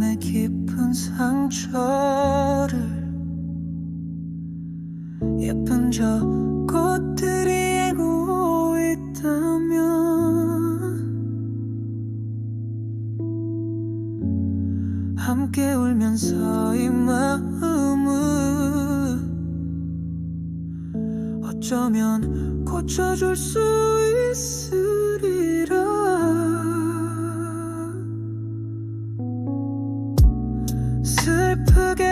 마음의 깊은 상처를 예쁜 저 꽃들이 알고 있다면 함께 울면서 이 마음을 어쩌면 고쳐줄 수 있으리라 슬프게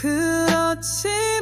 그렇지